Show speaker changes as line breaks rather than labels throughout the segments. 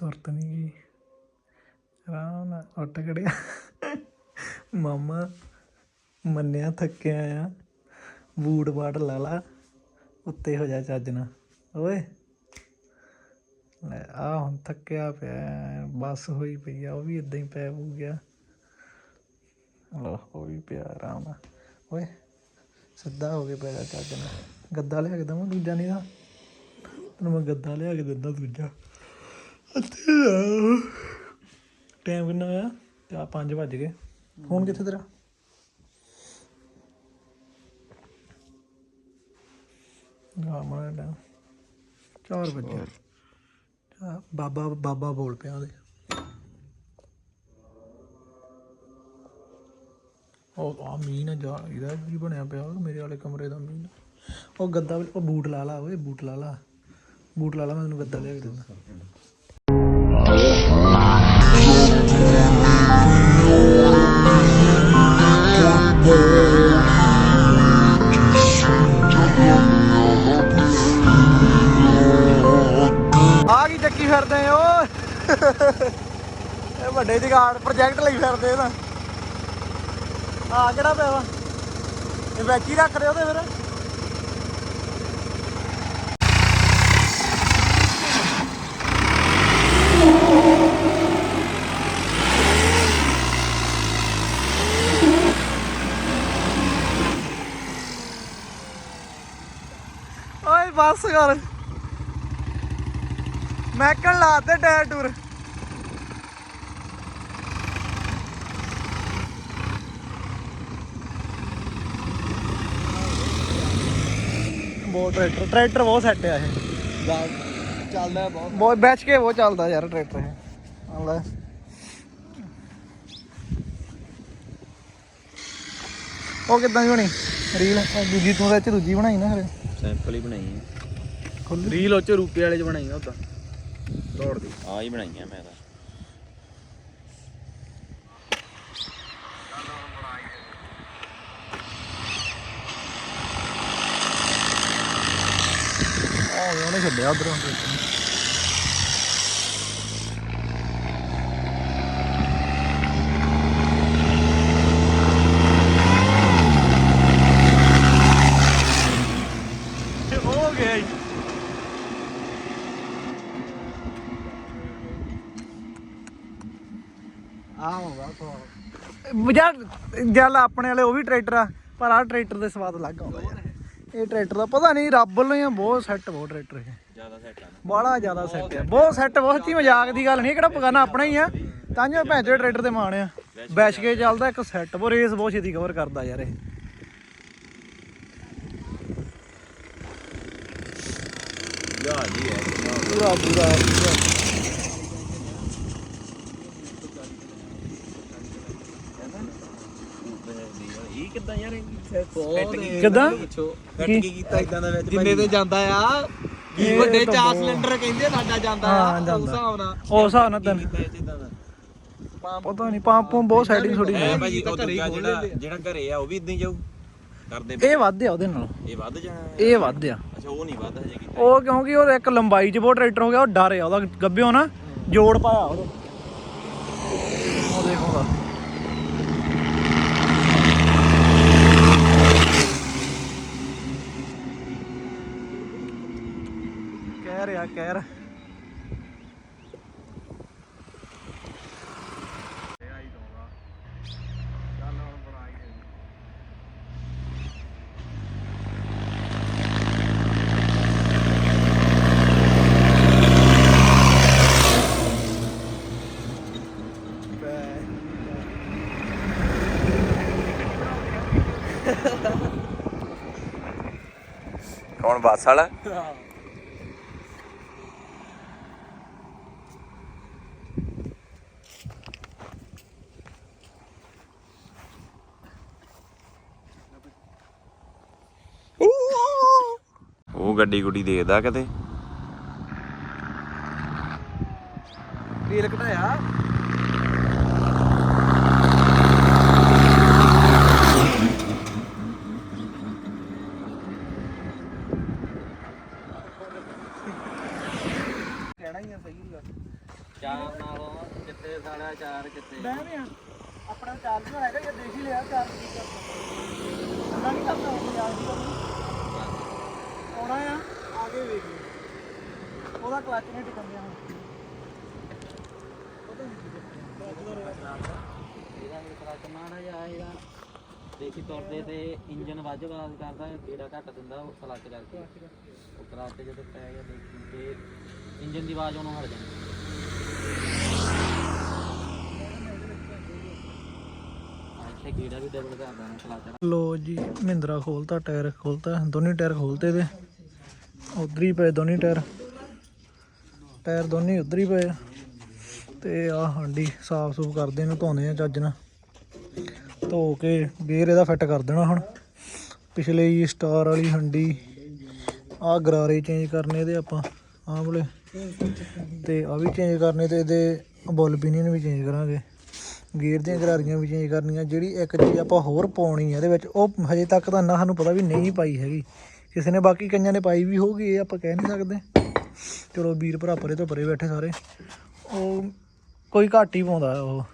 ਕੋਈ ਸੁਰਤ ਨਹੀਂ ਗਈ ਆਰਾਮ ਨਾਲ ਉੱਟ ਖੜਿਆ ਮਾਮਾ ਮੰਨਿਆ ਥੱਕਿਆ ਆ ਬੂਟ ਬਾਟ ਲਾ ਲਾ ਉੱਤੇ ਹੋ ਜਾ ਚੱਜ ਨਾਲ ਓਏ ਆ ਹੁਣ ਥੱਕਿਆ ਪਿਆ ਹੈ, ਬੱਸ ਹੋਈ ਪਈ ਆ ਉਹ ਵੀ ਇਦਾਂ ਹੀ ਪੈ ਪੂ ਗਿਆ ਲੋ ਉਹ ਵੀ ਪਿਆ ਆਰਾਮ ਨਾਲ ਓਏ ਸਿੱਧਾ ਹੋ ਕੇ ਪੈ ਜਾ ਚੱਜ ਨਾਲ ਗੱਦਾ ਲਿਆ ਕੇ ਦਵਾਂ ਦੂਜਾ ਨਹੀਂ ਦਾ ਤੈਨੂੰ ਮੈਂ ਗੱਦਾ ਲਿਆ ਕੇ ਦਿੰਦਾ ਦੂਜਾ ਅੱਥੇ ਟਾਈਮ ਕਿੰਨਾ ਹੋਇਆ? ਤੇ ਆ 5 ਵੱਜ ਗਏ। ਫੋਨ ਕਿੱਥੇ ਤੇਰਾ? ਆ ਮਾੜਾ ਟਾਈਮ 4 ਵਜੇ ਬਾਬਾ ਬਾਬਾ ਬੋਲ ਪਿਆ ਉਹਦੇ। ਉਹ ਆ ਮੀਂਹ ਜਾ ਇਹਦਾ ਕੀ ਬਣਿਆ ਪਿਆ? ਮੇਰੇ ਵਾਲੇ ਕਮਰੇ ਦਾ ਮੀਂਹ ਉਹ ਗੱਦਾ ਉਹ ਬੂਟ ਲਾ ਲਾ ਓਏ, ਬੂਟ ਲਾ ਲਾ। ਬੂਟ ਲਾ ਲਾ, ਮੈਂ ਤੈਨੂੰ ਗੱਦਾ ਲਿਆ ਕੇ ਦਿੰਦਾ। ਆ ਕੀ ਚੱਕੀ ਫਿਰਦੇ ਓ ਇਹ ਵੱਡੇ ਜਗਾੜ ਪ੍ਰੋਜੈਕਟ ਲਈ ਫਿਰਦੇ ਇਹਦਾ ਆ ਕਿਹੜਾ ਪਿਆ ਵਾ? ਇਹ ਵਿੱਚ ਹੀ ਰੱਖ ਦਿਓ ਤੇ ਫਿਰ ਓਏ ਬੱਸ ਕਰ ਮੈਕਣ ਲਾਤੇ ਟਾਇਰ ਟੂਰ। ਬਹੁਤ ਟਰੈਕਟਰ ਟਰੈਕਟਰ ਬਹੁਤ ਸੈੱਟ ਆ ਇਹ।
ਚੱਲਦਾ ਬਹੁਤ।
ਬਹੁਤ ਬੈਚ ਕੇ ਬਹੁਤ ਚੱਲਦਾ ਯਾਰ ਟਰੈਕਟਰ ਇਹ। ਆਹ ਲੈ। ਉਹ ਕਿੱਦਾਂ ਦੀ ਬਣੀ? ਰੀਲ ਉਹ ਦੂਜੀ ਤੂੰ ਤਾਂ ਇਹ 'ਚ ਦੂਜੀ ਬਣਾਈ ਨਾ ਖਰੇ
ਸੈਂਪਲ ਹੀ ਬਣਾਈ ਹੈ।
ਖੁੱਲ
ਰੀਲ ਉੱਚ ਰੂਪੇ ਵਾਲੇ ਚ ਬਣਾਈ ਆ ਉਦਾਂ ਦੌੜ ਦੀ।
ਆ ਹੀ ਬਣਾਈਆਂ ਮੈਂ ਤਾਂ।
ਆਹ ਉਹਨੇ ਛੱਡਿਆ ਉਧਰੋਂ ਹੋ ਗਿਆ ਜੀ ਯਾਰ ਜਲ ਆਪਣੇ ਵਾਲੇ ਉਹ ਵੀ ਟਰੈਕਟਰ ਆ ਪਰ ਆਹ ਟਰੈਕਟਰ ਦੇ ਸਵਾਦ ਅਲੱਗ ਆਉਂਦਾ ਯਾਰ ਇਹ ਟਰੈਕਟਰ ਦਾ ਪਤਾ ਨਹੀਂ ਰੱਬ ਵੱਲੋਂ ਹੀ ਆ ਬਹੁਤ ਸੈੱਟ ਬਹੁਤ ਟਰੈਕਟਰ ਇਹ।
ਜ਼ਿਆਦਾ ਸੈੱਟ ਆ
ਬੜਾ ਜ਼ਿਆਦਾ ਸੈੱਟ ਆ। ਬਹੁਤ ਸੈੱਟ ਬਹੁਤ ਹੀ ਮਜ਼ਾਕ ਦੀ ਗੱਲ ਨਹੀਂ ਕਿਹੜਾ ਪਗਾਨਾ ਆਪਣਾ ਹੀ ਆ। ਤਾਂ ਜੋ ਭੈਂਚੋ ਟਰੈਕਟਰ ਤੇ ਮਾਣ ਆ। ਬੈਸ਼ ਕੇ ਚੱਲਦਾ ਇੱਕ ਸੈੱਟ ਉਹ ਰੇਸ ਬਹੁਤ ਛੇਤੀ ਕਵਰ ਕਰਦਾ ਯਾਰ ਇਹ।
ਯਾ ਜੀ ਹੈ
ਪੂਰਾ ਪੂਰਾ ਪੂਰਾ।
ਇਹ ਕਿੱਦਾਂ ਯਾਰ
ਬਹੁਤ
ਕਿੱਦਾਂ?
ਫਿੱਟ
ਕੀ?
ਕੀ ਕੀਤਾ ਇਦਾਂ ਦਾ ਵਿੱਚ ਜਿੰਨੇ ਤੇ ਜਾਂਦਾ ਆ ਵੀ
ਇਹ
ਵੱਡੇ
ਤਾਂ
ਚਾਰ
ਬਹੁਤ-
ਸਿਲੰਡਰ ਕਹਿੰਦੇ ਸਾਡਾ ਜਾਂਦਾ
ਹਾਂ,
ਆ
ਜਾਂਦਾ।
ਉਸ ਹਿਸਾਬ ਨਾਲ।
ਉਸ ਹਿਸਾਬ ਨਾਲ ਤੈਨੂੰ
ਇਦਾਂ ਦਾ?
ਪਤਾ ਨਹੀਂ ਪੰਪ ਪੰਪ ਬਹੁਤ ਸੈਟਿੰਗ ਥੋੜੀ
ਐ
ਇਹ
ਭਾਜੀ
ਤਾਂ
ਉਹ
ਘਰੇ ਹੀ
ਦੂਜਾ
ਖੋਲ
ਜਿਹੜਾ
ਲੈਂਦੇ ਆ।
ਜਿਹੜਾ ਘਰੇ ਆ ਉਹ ਵੀ ਇਦਾਂ ਹੀ ਜਾਊ। ਕਰਦੇ
ਇਹ ਵੱਧ ਆ ਉਹਦੇ ਨਾਲ।
ਇਹ ਵੱਧ ਜਾਣਾ
ਇਹ ਵੱਧ ਆ।
ਅੱਛਾ ਉਹ ਨਹੀਂ ਵੱਧ ਹਜੇ ਕੀਤਾ।
ਉਹ ਕਿਉਂਕਿ ਉਹ ਇੱਕ ਲੰਬਾਈ 'ਚ ਬਹੁਤ ਟਰੈਕਟਰ ਹੋ ਗਿਆ ਉਹ ਡਰ ਆ ਉਹਦਾ ਗੱਬਿਓ ਨਾ ਜੋੜ ਪਾਇਆ ਉਹਦੇ ਉਹ ਦੇਖੋ ਉਹਦਾ ਕਹਿ ਰਿਹਾ ਕਹਿ ਰਿਹਾ।
ਕੌਣ ਬੱਸ ਵਾਲਾ ਉਹ ਗੱਡੀ ਗੁੱਡੀ ਦੇਖਦਾ ਕਿਤੇ।
ਰੀਲ ਘਟਾਇਆ। ਕਹਿਣਾ ਹੀ ਆ ਸਹੀ ਗੱਲ।
ਤੇਰਾ ਚਾਰ ਕਿੱਥੇ?
ਆਪਣਾ ਚਾਰਜ ਹੈਗਾ ਇਹ ਦੇਖ ਹੀ ਲਿਆ ਚਾਰਜ ਕੀ ਕਰਦਾ ਅੱਲਾ ਨਹੀਂ ਕਰਦਾ ਉਹ ਯਾਰ ਦੀ ਆਉਣਾ ਆ ਆਗੇ ਵੇਖ ਲਈ। ਉਹਦਾ ਕਲਚ ਨਹੀਂ ਟਿਕੰਦਿਆ ਹੁਣ।
ਇਹਦਾ ਵੀ ਕਲਚ ਮਾੜਾ ਜਿਹਾ ਇਹਦਾ। ਦੇਖੀ ਤੁਰਦੇ ਤੇ ਇੰਜਨ ਵੱਜ ਆਵਾਜ਼ ਕਰਦਾ ਜਿਹੜਾ ਘੱਟ ਦਿੰਦਾ ਉਹ ਕਲਚ ਕਰਕੇ। ਉਹ ਕਲਚ ਜਦੋਂ ਪੈ ਗਿਆ ਦੇਖੀ ਤੇ ਇੰਜਨ ਦੀ ਆਵਾਜ਼ ਉਹਨੂੰ ਹਟ ਜਾਂਦੀ। ਆ ਗੇੜਾ
ਲੋ ਜੀ ਮਹਿੰਦਰਾ ਖੋਲਤਾ ਟਾਇਰ ਖੋਲਤਾ ਦੋਨੇ ਟਾਇਰ ਖੋਲਤੇ ਤੇ ਉਧਰ ਹੀ ਪਏ ਦੋਨੇ ਟਾਇਰ। ਟਾਇਰ ਦੋਨੇ ਉਧਰ ਹੀ ਪਏ ਆ। ਤੇ ਆ ਹਾਂਡੀ ਸਾਫ਼ ਸੂਫ ਕਰਦੇ ਇਹਨੂੰ ਧੋਨੇ ਆ ਚੱਜ ਨਾਲ। ਧੋ ਕੇ ਗੇਅਰ ਇਹਦਾ ਫਿੱਟ ਕਰ ਦੇਣਾ ਹੁਣ। ਪਿਛਲੇ ਹੀ ਸਟਾਰ ਵਾਲੀ ਹੰਡੀ ਆ ਗਰਾਰੇ ਚੇਂਜ ਕਰਨੇ ਇਹਦੇ ਆਪਾਂ, ਆਹ ਵਾਲੇ। ਤੇ ਆ ਵੀ ਚੇਂਜ ਕਰਨੇ ਤੇ ਇਹਦੇ ਬੁੱਲ ਪਿਨੀਅਨ ਵੀ ਚੇਂਜ ਕਰਾਂਗੇ। ਗੇਅਰ ਦੀਆਂ ਗਰਾਰੀਆਂ ਵੀ ਚੇਂਜ ਕਰਨੀਆਂ। ਜਿਹੜੀ ਇੱਕ ਚੀਜ਼ ਆਪਾਂ ਹੋਰ ਪਾਉਣੀ ਹੈ ਇਹਦੇ ਵਿੱਚ, ਉਹ ਹਜੇ ਤੱਕ ਤਾਂ ਨਾ ਸਾਨੂੰ ਪਤਾ ਵੀ ਨਹੀਂ ਪਾਈ ਹੈਗੀ। ਕਿਸੇ ਨੇ ਬਾਕੀ ਕਈਆਂ ਨੇ ਪਾਈ ਵੀ ਹੋਊਗੀ, ਇਹ ਆਪਾਂ ਕਹਿ ਨਹੀਂ ਸਕਦੇ। ਚਲੋ ਵੀਰ ਭਰਾ ਪਰੇ ਤੋਂ ਪਰੇ ਬੈਠੇ ਸਾਰੇ। ਉਹ ਕੋਈ ਘੱਟ ਹੀ ਪਾਉਂਦਾ ਉਹ।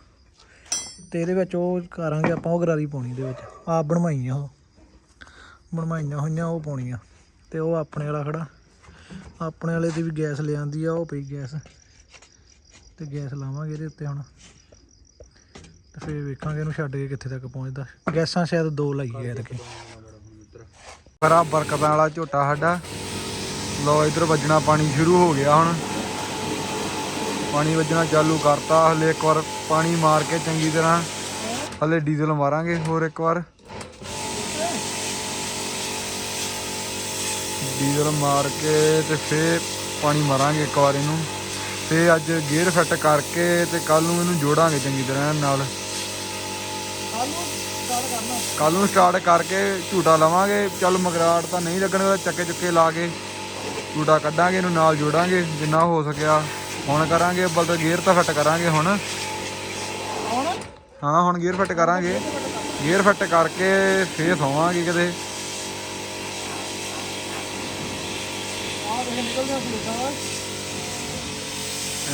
ਤੇ ਇਹਦੇ ਵਿੱਚ ਉਹ ਕਰਾਂਗੇ ਆਪਾਂ, ਉਹ ਗਰਾਰੀ ਪਾਉਣੀ ਦੇ ਵਿੱਚ। ਆਪ ਬਣਵਾਈਆਂ ਉਹ। ਬਣਵਾਈਆਂ ਹੋਈਆਂ, ਉਹ ਪਾਉਣੀਆਂ। ਤੇ ਉਹ ਆਪਣੇ ਵਾਲਾ ਖੜਾ। ਆਪਣੇ ਵਾਲੇ ਦੀ ਵੀ ਗੈਸ ਲਿਆਂਦੀ ਆ, ਉਹ ਪਈ ਗੈਸ। ਤੇ ਗੈਸ ਲਾਵਾਂਗੇ ਇਹਦੇ ਉੱਤੇ ਹੁਣ। ਤੇ ਫਿਰ ਵੇਖਾਂਗੇ ਇਹਨੂੰ ਛੱਡ ਕੇ ਕਿੱਥੇ ਤੱਕ ਪਹੁੰਚਦਾ। ਗੈਸਾਂ ਸ਼ਾਇਦ ਦੋ ਲਾਈਏ ਐਤਕੀ
ਖਰਾ ਬਰਕਤਾਂ ਵਾਲਾ ਝੋਟਾ ਸਾਡਾ। ਲੋ ਇਧਰ ਵੱਜਣਾ ਪਾਣੀ ਸ਼ੁਰੂ ਹੋ ਗਿਆ ਹੁਣ। ਪਾਣੀ ਵੱਜਣਾ ਚਾਲੂ ਕਰਤਾ। ਹਲੇ ਇੱਕ ਵਾਰ ਪਾਣੀ ਮਾਰ ਕੇ ਚੰਗੀ ਤਰ੍ਹਾਂ ਹਲੇ ਡੀਜ਼ਲ ਮਾਰਾਂਗੇ ਹੋਰ ਇੱਕ ਵਾਰ। ਡੀਜ਼ਲ ਮਾਰ ਕੇ ਤੇ ਫੇਰ ਪਾਣੀ ਮਾਰਾਂਗੇ ਇੱਕ ਵਾਰ ਇਹਨੂੰ। ਤੇ ਅੱਜ ਗੇਅਰ ਫਿੱਟ ਕਰਕੇ ਤੇ ਕੱਲ ਨੂੰ ਇਹਨੂੰ ਜੋੜਾਂਗੇ ਚੰਗੀ ਤਰ੍ਹਾਂ ਨਾਲ। ਕੱਲ ਨੂੰ ਸਟਾਰਟ ਕਰਕੇ ਝੂਟਾ ਲਵਾਂਗੇ। ਚੱਲ ਮਗਰਾੜ ਤਾਂ ਨਹੀਂ ਲੱਗਣਗਾ ਚੱਕੇ ਚੁੱਕੇ ਲਾ ਕੇ ਝੂਟਾ ਕੱਢਾਂਗੇ ਇਹਨੂੰ ਨਾਲ ਜੋੜਾਂਗੇ ਜਿੰਨਾ ਹੋ ਸਕਿਆ। ਹੁਣ ਕਰਾਂਗੇ ਅੱਬਲ ਤਾਂ ਗੇਅਰ ਤਾਂ ਫਿੱਟ ਕਰਾਂਗੇ ਹੁਣ। ਹਾਂ ਹੁਣ ਗੇਅਰ ਫਿੱਟ ਕਰਾਂਗੇ। ਗੇਅਰ ਫਿੱਟ ਕਰਕੇ ਫੇਰ ਸੋਵਾਂਗੇ ਕਿਤੇ।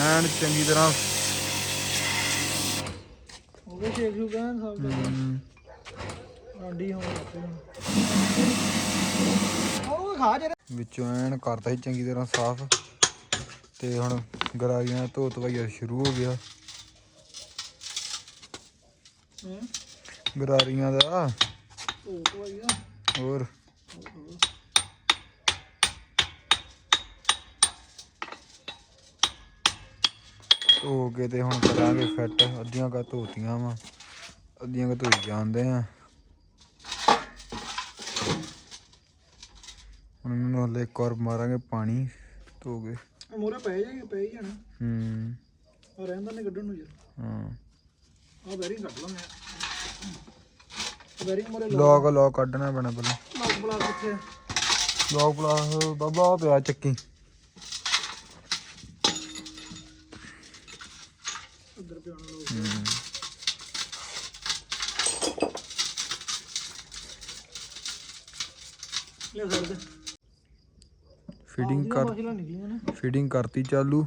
ਐਨ ਚੰਗੀ ਤਰ੍ਹਾਂ
ਹੋ ਗਏ ਸ਼ੇਕ ਸ਼ੂਕ ਐਨ ਸਭ ਕੁਝ
ਹਮ,
ਆਂਡੀ ਹੋਣ ਲੱਗ ਪਈ ਉਹ ਖਾ ਜੇ
ਵਿੱਚੋਂ ਐਨ ਕਰਤਾ ਸੀ ਚੰਗੀ ਤਰ੍ਹਾਂ ਸਾਫ਼। ਤੇ ਹੁਣ ਗਰਾਰੀਆਂ ਧੋ ਧਵਾਈਆ ਸ਼ੁਰੂ ਹੋ ਗਿਆ। ਗਰਾਰੀਆਂ ਦਾ।
ਉਹ ਕੋਈ ਆ
ਹੋਰ। ਧੋ ਕੇ ਤੇ ਹੁਣ ਕਰਾਂਗੇ ਫਿੱਟ। ਅੱਧੀਆਂ ਕਾ ਧੋਤੀਆਂ ਵਾ ਅੱਧੀਆਂ ਕਾ ਧੋਈ ਜਾਂਦੇ ਆ। ਹੁਣ ਇਹਨੂੰ ਹਲੇ ਇੱਕ ਵਾਰ ਮਾਰਾਂਗੇ ਪਾਣੀ ਧੋ ਕੇ
ਮੋਰੇ ਪੈ ਜਾਏਗੀ ਪੈ ਹੀ ਜਾਣਾ
ਹੂੰ।
ਆ ਰਹਿੰਦਾ ਨੇ ਕੱਢਣ ਨੂੰ ਯਾਰ।
ਹਾਂ।
ਆ ਬੈਰਿੰਗ ਕੱਢ ਲਾਂ ਮੈਂ। ਬੈਰਿੰਗ ਮੋਰੇ
ਲੋਕ ਲੋਕ ਕੱਢਣਾ ਪੈਣਾ ਪਹਿਲਾਂ।
ਲੋਕ ਬਲਾ ਕਿੱਥੇ ਆ?
ਲੋਕ ਪਲਾਸ ਬਾਬਾ ਉਹ ਪਿਆ ਚੱਕੀ। ਫੀਡਿੰਗ ਕਰ
ਮਸਲਾ ਨਿਕਲੀਆਂ ਨੇ
ਫੀਡਿੰਗ ਕਰਤੀ ਚਾਲੂ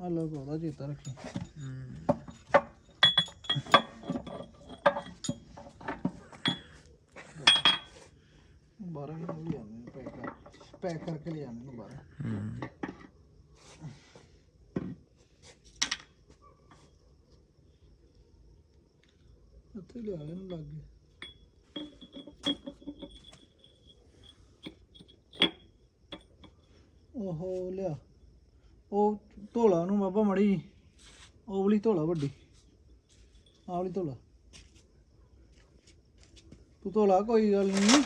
ਆ ਲੋਕ ਉਹਦਾ ਚੇਤਾ ਰੱਖੀ ਬਾਰਾਂ ਵੀ ਲੈ ਆਉਂਦੇ ਪੈਕ ਕਰ ਪੈਕ ਕਰਕੇ ਲੈ ਆਉਂਦੇ ਨੇ ਬਾਰਾਂ ਉੱਥੇ ਲਿਆ ਲੈਣ ਲੱਗ ਗਏ ਓਹੋ ਲਿਆ। ਉਹ ਧੋਲਾ ਨੂੰ ਬਾਬਾ ਮੜੀ ਉਹ ਵਾਲੀ ਧੋਲਾ ਵੱਡੀ। ਆਹ ਵਾਲੀ ਧੋਲਾ। ਤੂੰ ਧੋਲਾ ਕੋਈ ਗੱਲ ਨਹੀਂ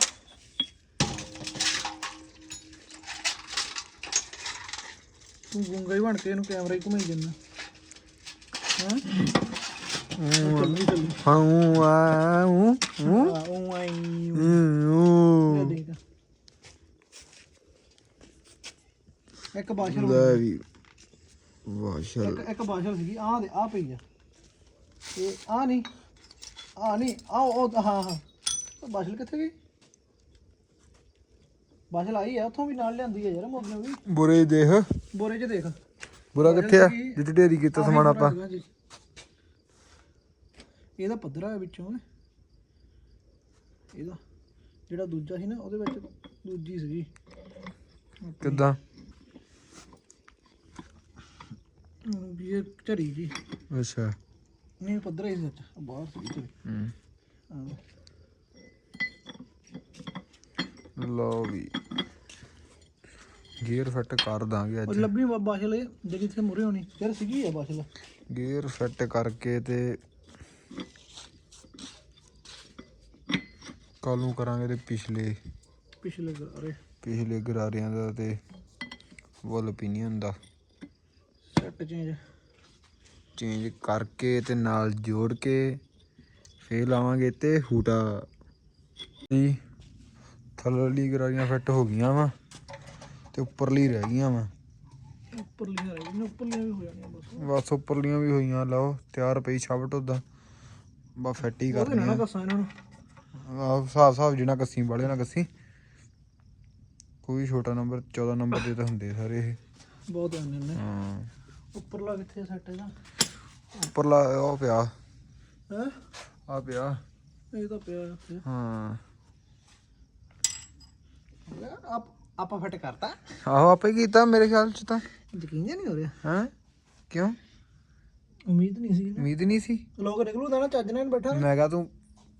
ਤੂੰ ਗੁੰਗਾ ਹੀ ਬਣ ਕੇ ਇਹਨੂੰ ਕੈਮਰਾ ਹੀ ਘੁਮਾਈ ਜਾਂਦਾ। ਹਾਂ?
ਹਾਂ ਆ ਹੂੰ ਹੂੰ
ਆ ਉਹ ਆਈ
ਹੂੰ
ਇੱਕ ਬਾਸ਼ਲ
ਲੈ ਵੀ ਵਾਸ਼ਲ
ਇੱਕ ਬਾਸ਼ਲ ਸੀਗੀ ਆਹ ਦੇ ਆ ਪਈ ਆ। ਇਹ ਆ ਨਹੀਂ ਆ ਨਹੀਂ ਆ ਉਹ ਹਾਂ ਹਾਂ। ਉਹ ਬਾਸ਼ਲ ਕਿੱਥੇ ਗਈ? ਬਾਸ਼ਲ ਆਈ ਆ ਉੱਥੋਂ ਵੀ ਨਾਲ ਲਿਆਂਦੀ ਆ ਯਾਰ ਮੋਗਨੇ ਵੀ।
ਬੁਰੇ ਦੇਖ।
ਬੋਰੇ 'ਚ ਦੇਖ।
ਬੁਰਾ ਕਿੱਥੇ ਆ? ਜਿੱਥੇ ਢੇਰੀ ਕੀਤਾ ਸਮਾਨ ਆਪਾਂ।
ਇਹਦਾ ਪੱਧਰਾ ਹੈ ਵਿੱਚੋਂ। ਇਹਦਾ ਜਿਹੜਾ ਦੂਜਾ ਸੀ ਨਾ ਉਹਦੇ ਵਿੱਚ ਦੂਜੀ ਸੀਗੀ।
ਕਿੱਦਾਂ
ਹੁਣ ਵੀ ਇਹ ਝਰੀ ਜੀ।
ਅੱਛਾ।
ਨਹੀਂ ਪੱਧਰਾ ਹੀ ਸੀ ਸੱਚ ਬਾਹਰ ਸੀ ਝਰੀ
ਹੂੰ।
ਹਾਂ
ਲਓ ਵੀ। ਗੇਅਰ ਫਿੱਟ ਕਰ ਦਾਂਗੇ
ਉਹ
ਅੱਜ
ਲੱਭੀ ਵਾ ਬਾਸ਼ਲ ਇਹ ਜਿਹੜੀ ਇੱਥੇ ਮੁਰੇ ਹੋਣੀ। ਯਾਰ ਸੀਗੀ ਆ ਬਾਸ਼ਲ?
ਗੇਅਰ ਫਿੱਟ ਕਰਕੇ ਤੇ ਕੱਲ ਨੂੰ ਕਰਾਂਗੇ ਤੇ ਪਿਛਲੇ।
ਪਿਛਲੇ ਅਰੇ
ਪਿਛਲੇ ਗਰਾਰਿਆਂ ਦਾ ਤੇ ਵਲ opinion ਦਾ
ਸੈੱਟ ਚੇਂਜ
ਚੇਂਜ ਕਰਕੇ ਤੇ ਨਾਲ ਜੋੜ ਕੇ ਫੇਰ ਲਾਵਾਂਗੇ ਤੇ ਹੂਟਾ। ਜੀ ਥੱਲੜੀ ਗਰਾਰੀਆਂ ਫਿੱਟ ਹੋ ਗਈਆਂ ਵਾ ਤੇ ਉੱਪਰਲੀ ਰਹਿ ਗਈਆਂ ਵਾ।
ਉੱਪਰਲੀਆਂ ਰਹਿ ਗਈਆਂ ਉੱਪਰਲੀਆਂ ਵੀ ਹੋ ਜਾਣੀਆਂ ਬਸ।
ਬਸ ਉੱਪਰਲੀਆਂ ਵੀ ਹੋਈਆਂ ਲਓ ਤਿਆਰ ਪਈ ਛਾਵਟ ਉਹਦਾ ਬਾ ਫਿੱਟ ਹੀ ਕਰਨੀ ਆ ਹਿਸਾਬ ਹਿਸਾਬ ਜਿਨਾ ਕੱਸੀ ਵਾਲੇ ਨਾ ਕੱਸੀ। ਕੋਈ ਛੋਟਾ ਨੰਬਰ 14 ਨੰਬਰ ਦੇ ਤਾਂ ਹੁੰਦੇ ਸਾਰੇ ਇਹ।
ਬਹੁਤ ਆਉਂਦੇ ਨੇ।
ਹਾਂ।
ਉੱਪਰਲਾ ਕਿੱਥੇ ਸੈੱਟ ਇਹਦਾ?
ਉੱਪਰਲਾ ਉਹ ਪਿਆ।
ਹੈ?
ਆ ਪਿਆ।
ਇਹ ਤਾਂ ਪਿਆ ਇੱਥੇ
ਹਾਂ।
ਆਪ ਆਪਾਂ ਫਿੱਟ ਕਰਤਾ?
ਆਹੋ ਆਪੇ ਕੀਤਾ ਮੇਰੇ ਖਿਆਲ ਚ ਤਾਂ।
ਯਕੀਨ ਜਿਹਾ ਨਹੀਂ ਹੋ ਰਿਹਾ।
ਹਾਂ? ਕਿਉਂ?
ਉਮੀਦ ਨਹੀਂ ਸੀ
ਉਮੀਦ ਨਹੀਂ ਸੀ।
ਲੋਕ ਨਿਕਲੂ ਤਾਂ ਨਾ ਚੱਜ ਨਾਲ ਬੈਠਾ।
ਮੈਂ ਕਿਹਾ ਤੂੰ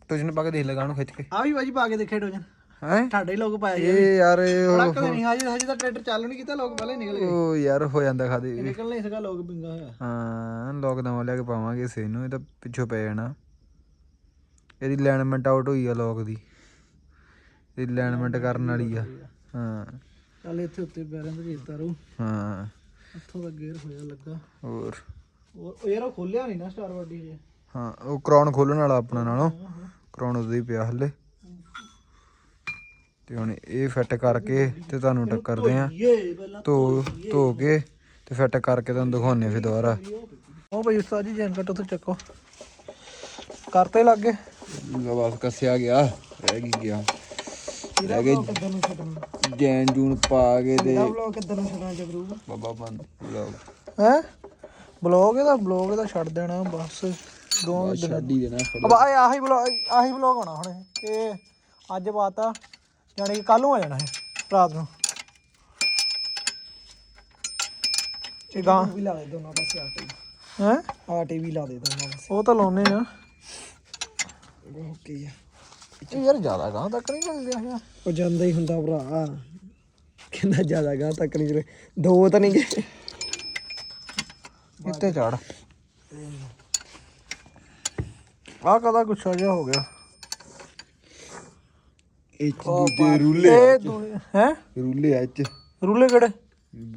ਟੋਜਨ ਪਾ ਕੇ ਦੇਖ ਲਗਾ ਖਿੱਚ ਕੇ।
ਆ ਵੀ ਬਾਜੀ ਪਾ ਕੇ ਦੇਖੇ ਡੋਜਨ
ਹੈ?
ਹੀ ਲੋਕ ਪਾਏ ਜੀ
ਇਹ ਯਾਰ ਇਹ ਉਹ-
ਨਹੀਂ ਹਜੇ ਹਜੇ ਤਾਂ ਟਰੈਕਟਰ ਚਾਲੂ ਨਹੀਂ ਕੀਤਾ ਲੋਕ ਪਹਿਲੇ ਹੀ ਨਿਕਲ ਗਏ।
ਉਹ ਯਾਰ ਹੋ ਜਾਂਦਾ ਖਾਦੇ
ਇਹ ਨਿਕਲਣਾ ਹੀ ਸੀਗਾ ਲੋਕ ਪਿੰਗਾ ਹੋਇਆ।
ਹਾਂ ਲੋਕ ਨਵਾਂ ਲਿਆ ਕੇ ਪਾਵਾਂਗੇ ਇਸੇ ਨੂੰ ਇਹ ਤਾਂ ਪਿੱਛੋਂ ਪੈ ਜਾਣਾ। ਇਹਦੀ ਅਲਾਈਨਮੈਂਟ ਆਊਟ ਹੋਈ ਆ ਲੋਕ ਦੀ। ਇਹਦੀ ਅਲਾਈਨਮੈਂਟ ਕਰਨ ਵਾਲੀ ਆ। ਹਾਂ
ਚੱਲ ਇੱਥੇ ਉੱਤੇ ਪੈਰਾਂ ਤੇ ਜੀਤਾ ਰਹੂ
ਹਾਂ।
ਇੱਥੋਂ ਦਾ ਗੇਅਰ ਹੋਇਆ ਲੱਗਾ।
ਹੋਰ।
ਉਹ ਉਹ ਯਾਰ ਉਹ ਖੋਲਿਆ ਨਹੀਂ ਨਾ ਸਟਾਰ ਬਾਡੀ ਜੇ
ਹਾਂ ਉਹ ਕਰਾਉਣ ਖੋਲਣ ਵਾਲਾ ਆਪਣਾ ਨਾਲੋਂ। ਕਰਾਉਣ ਉਹਦਾ ਹੀ ਪਿਆ ਹਲੇ। ਤੇ ਹੁਣ ਇਹ ਫਿੱਟ ਕਰਕੇ ਤੇ ਤੁਹਾਨੂੰ ਟੱਕਰਦੇ ਆ ਧੋ ਧੋ ਕੇ ਤੇ ਫਿੱਟ ਕਰਕੇ ਤੁਹਾਨੂੰ ਦਿਖਾਉਣੇ ਫਿਰ ਦੁਬਾਰਾ।
ਉਹ ਭਾਈ ਉਸਤਾਦ ਜੀ ਜੈਨ ਕੱਟ ਉੱਥੇ ਚੱਕੋ। ਕਰਤੇ ਲੱਗ?
ਬਸ ਕੱਸਿਆ ਗਿਆ ਰਹਿ ਗਈ ਗਿਆ। ਰਹਿ ਗਏ ਜੈਨ ਜੂਨ ਪਾ ਕੇ ਤੇ
ਬਲੌਗ ਕਿੱਦਾਂ ਨੂੰ ਛੱਡਣਾ ਜਗਰੂ?
ਬਾਬਾ ਬੰਦ ਲੋਕ
ਹੈ? ਬਲੌਗ ਇਹਦਾ ਬਲੌਗ ਇਹਦਾ ਛੱਡ ਦੇਣਾ ਬਸ। ਦੋ ਦਿਨ
ਛੱਡ ਹੀ ਦੇਣਾ
ਆਹ ਬਲੌਗ ਆਹੀ ਬਲੌਗ ਹੋਣਾ ਹੁਣ ਇਹ। ਅੱਜ ਪਾਤਾ। ਯਾਨੀ ਕਿ ਕੱਲ ਨੂੰ ਆ ਜਾਣਾ ਇਹ ਰਾਤ ਨੂੰ। ਗਾਂ। ਵੀ ਲਾ ਦੇ ਦੋਨੋਂ ਪਾਸੇ ਆਟੇ। ਹੈ? ਆਟੇ ਵੀ ਲਾ ਦੇ ਦੋਨੋਂ ਪਾਸੇ। ਉਹ ਤਾਂ ਲਾਉਨੇ ਆ। ਓਕੇ ਇਹ ਯਾਰ ਜ਼ਿਆਦਾ ਗਾਂ ਤੱਕ ਨਹੀਂ ਚੱਲ ਰਿਹਾ ਉਹ ਜਾਂਦਾ ਹੀ ਹੁੰਦਾ ਭਰਾ। ਕਿੰਨਾ ਜ਼ਿਆਦਾ ਗਾਂ ਤੱਕ ਨਹੀਂ ਚਲੇ ਦੋ ਤਾਂ ਨਹੀਂ ਗਏ। ਇੱਥੇ ਚੜ ਆ ਕਦਾ ਗੁੱਸਾ ਜਿਹਾ ਹੋ ਗਿਆ।
ਇਹ ਦੂਜੇ ਰੂਲੇ
ਇਹ ਹੈ?
ਰੂਲੇ ਆ ਚ
ਰੂਲੇ ਕਿਹੜੇ?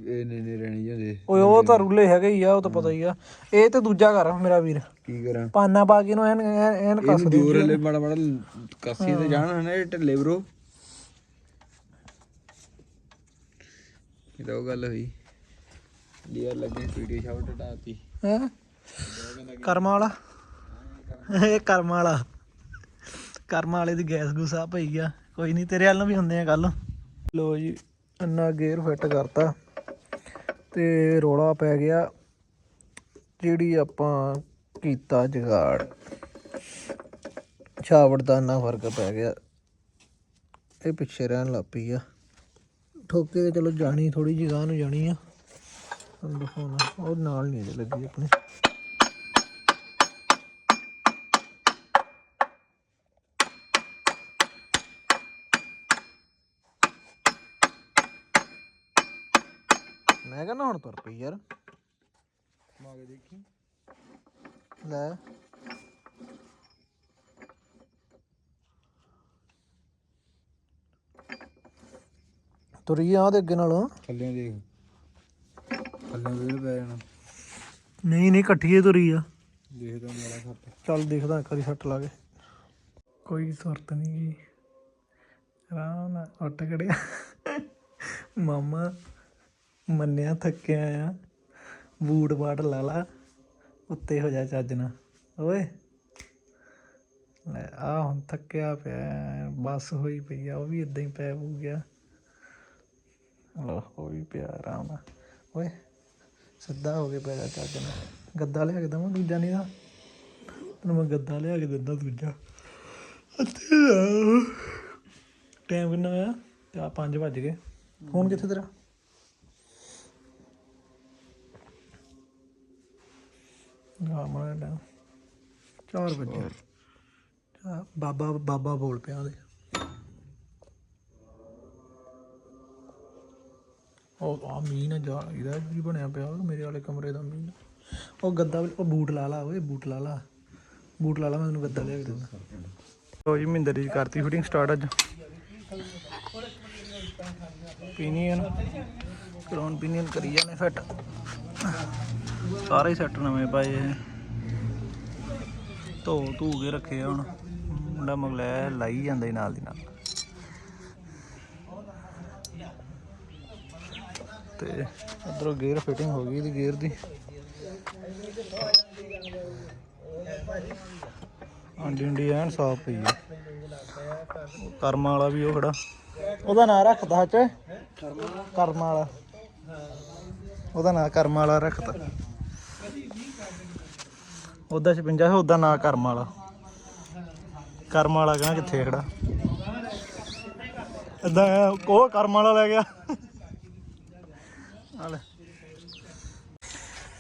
ਇਹ ਨੇ ਨੇ ਰਹਿਣੀ ਜਾਂਦੇ।
ਓਏ ਉਹ ਤਾਂ ਰੂਲੇ ਹੈਗੇ ਹੀ ਆ ਉਹ ਤਾਂ ਪਤਾ ਹੀ ਆ। ਇਹ ਤੇ ਦੂਜਾ ਆ ਮੇਰਾ ਵੀਰ।
ਕੀ ਕਰਾਂ?
ਪਾਨਾ ਪਾ ਕੇ ਇਹਨੂੰ ਐਨ ਐਨ ਕੱਸ ਦੇ
ਜੋਰ ਹਲੇ ਬੜਾ ਬੜਾ ਕੱਸੀ ਤੇ ਜਾਣ ਹਨਾ ਇਹ ਢਿੱਲੇ ਬਰੋ। ਇਹ ਤਾਂ ਉਹ ਗੱਲ ਹੋਈ। ਲੀਅਰ ਲੱਗੇ ਵੀਡੀਓ ਸ਼ਾਟ ਟਾਤੀ
ਹੈ? ਕਰਮਾ ਵਾਲਾ? ਇਹ ਕਰਮਾ ਵਾਲਾ। ਕਰਮਾ ਵਾਲੇ ਦੀ ਗੈਸ ਗੁਸਾ ਪਈ ਆ। ਕੋਈ ਨਹੀਂ ਤੇਰੇ ਵੱਲ ਨੂੰ ਵੀ ਹੁੰਦੇ ਆ ਕੱਲ ਲੋ ਜੀ, ਇੰਨਾ ਗੇਅਰ ਫਿੱਟ ਕਰਤਾ ਤੇ ਰੋਲਾ ਪੈ ਗਿਆ, ਜਿਹੜੀ ਆਪਾਂ ਕੀਤਾ ਜਗਾੜ। ਛਾਵੜ ਦਾ ਇੰਨਾ ਫ਼ਰਕ ਪੈ ਗਿਆ, ਇਹ ਪਿੱਛੇ ਰਹਿਣ ਲੱਗ ਪਈ ਆ। ਠੋਕੇ ਤੇ ਚਲੋ ਜਾਣੀ ਥੋੜੀ ਜਿਹੀ ਨੂੰ ਜਾਣੀ ਆ। ਤੁਹਾਨੂੰ ਦਿਖਾਉਣਾ, ਉਹ ਨਾਲ ਨਹੀਂ ਲੱਗੀ ਆਪਣੇ। ਮੈਂ ਕਹਿੰਦਾ ਹੁਣ ਤੁਰ ਪਈ ਯਾਰ।
ਮਾ ਕੇ ਦੇਖੀ।
ਲੈ। ਤੁਰੀ ਆ ਦੇ ਅੱਗੇ ਨਾਲੋਂ।
ਥੱਲੇ ਦੇਖ। ਥੱਲੇ ਵੀਲ ਪੈ ਜਾਣਾ।
ਨਹੀਂ ਨਹੀਂ ਇਕੱਠੀਏ ਤੁਰੀ ਆ।
ਦੇਖਦਾ ਮੇਰਾ ਸੱਟ।
ਚੱਲ ਦੇਖਦਾ ਇੱਕ ਵਾਰੀ ਸੱਟ ਲਾ ਕੇ। ਕੋਈ ਸੁਰਤ ਨਹੀਂ ਗਈ ਆਰਾਮ ਨਾਲ ਉੱਠ ਖੜਿਆ। ਮਾਮਾ। ਮੰਨਿਆ, ਥੱਕਿਆ ਆ। ਬੂਟ ਬਾਟ ਲਾ ਲਾ, ਉੱਤੇ ਹੋ ਜਾ ਚੱਜ ਨਾਲ। ਓਏ ਆ ਹੁਣ ਥੱਕਿਆ ਪਿਆ, ਬਸ ਹੋਈ ਪਈ ਆ, ਉਹ ਵੀ ਇਦਾਂ ਹੀ ਪੈ ਹੋ ਗਿਆ। ਲੋ ਹੋ ਵੀ ਪਿਆ ਆਰਾਮ ਓਏ, ਸਿੱਧਾ ਹੋ ਕੇ ਪੈ ਜਾ ਚੱਜ ਨਾਲ। ਗੱਦਾ ਲਿਆ ਕੇ ਦਵਾਂ ਦੂਜਾ ਨਹੀਂ ਦਾ ਤੈਨੂੰ ਮੈਂ ਗੱਦਾ ਲਿਆ ਕੇ ਦਿੰਦਾ ਦੂਜਾ। ਟਾਈਮ ਕਿੰਨਾ ਹੋਇਆ? ਤੇ ਆ 5 ਵੱਜ ਗਏ। ਫੋਨ ਕਿੱਥੇ ਤੇਰਾ? ਆ ਮੜਾ ਟਾਈਮ 4 ਵਜੇ। ਆ ਬਾਬਾ ਬਾਬਾ ਬੋਲ ਪਿਆ ਉਹਦੇ। ਉਹ ਆ ਮੀਂਹ ਨਾ ਜਾ ਇਹਦਾ ਕੀ ਬਣਿਆ ਪਿਆ? ਉਹ ਮੇਰੇ ਵਾਲੇ ਕਮਰੇ ਦਾ ਮੀਂਹ ਨਾ। ਉਹ ਗੱਦਾ ਉਹ ਬੂਟ ਲਾ ਲਾ ਓਏ ਬੂਟ ਲਾ ਲਾ। ਬੂਟ ਲਾ ਲਾ ਮੈਂ ਤੈਨੂੰ ਗੱਦਾ ਲਿਆ ਕੇ ਦਿੰਦਾ। ਲੋ ਜੀ ਮਹਿੰਦਰ ਦੀ ਕਰਤੀ ਫਿਟਿੰਗ ਸਟਾਰਟ ਅੱਜ। ਪੀਨੀਅਨ ਕਰਾਉਣ ਪੀਨੀਅਨ ਕਰੀ ਜਾਣੇ ਫਿੱਟ ਸਾਰੇ ਸੈੱਟ ਨਵੇਂ ਪਾਏ ਇਹ। ਧੋ ਧੂ ਕੇ ਰੱਖੇ ਹੁਣ। ਮੁੰਡਾ ਮਗਲੇ ਲਾਈ ਜਾਂਦਾ ਹੀ ਨਾਲ ਦੀ ਨਾਲ। ਤੇ ਉਧਰੋਂ ਗੇਅਰ ਫਿਟਿੰਗ ਹੋ ਗਈ ਇਹਦੀ ਗੇਅਰ ਦੀ। ਆਂਡੀ ਉਂਡੀ ਐਨ ਸਾਫ਼ ਪਈ ਹੈ ਕਰਮ ਵਾਲਾ ਵੀ ਉਹ ਖੜਾ। ਉਹਦਾ ਨਾਂ ਰੱਖਦਾ ਹੱਚ ਕਰਮ ਵਾਲਾ। ਉਹਦਾ ਨਾਂ ਕਰਮ ਵਾਲਾ ਰੱਖਦਾ ਉਹਦਾ 56 ਉਹਦਾ ਨਾਂ ਕਰਮ ਵਾਲਾ। ਕਰਮ ਵਾਲਾ ਕਹਿੰਦਾ ਕਿੱਥੇ ਖੜਾ। ਇਦਾਂ ਉਹ ਕਰਮ ਵਾਲਾ ਲੈ ਗਿਆ। ਆ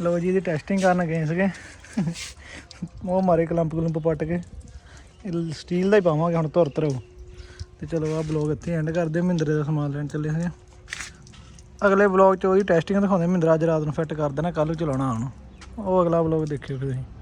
ਲੋ। ਜੀ ਦੀ ਟੈਸਟਿੰਗ ਕਰਨ ਗਏ ਸੀਗੇ। ਉਹ ਮਾਰੇ ਕਲੰਪ ਕਲੰਪ ਪੱਟ ਕੇ। ਸਟੀਲ ਦਾ ਹੀ ਪਾਵਾਂਗੇ, ਹੁਣ ਤੁਰ ਤਰੋ। ਤੇ ਚਲੋ ਆ ਬਲੌਗ ਇੱਥੇ ਐਂਡ ਕਰਦੇ ਮਹਿੰਦਰੇ ਦਾ ਸਮਾਨ ਲੈਣ ਚੱਲੇ ਸੀਗੇ। ਅਗਲੇ ਬਲੌਗ 'ਚ ਉਹਦੀ ਟੈਸਟਿੰਗ ਦਿਖਾਉਂਦੇ ਮਹਿੰਦਰਾ ਅੱਜ ਰਾਤ ਨੂੰ ਫਿੱਟ ਕਰ ਦੇਣਾ ਕੱਲ ਨੂੰ ਚਲਾਉਣਾ ਹੁਣ। ਉਹ ਅਗਲਾ ਬਲੌਗ ਦੇਖਿਓ ਫਿਰ ਤੁਸੀਂ।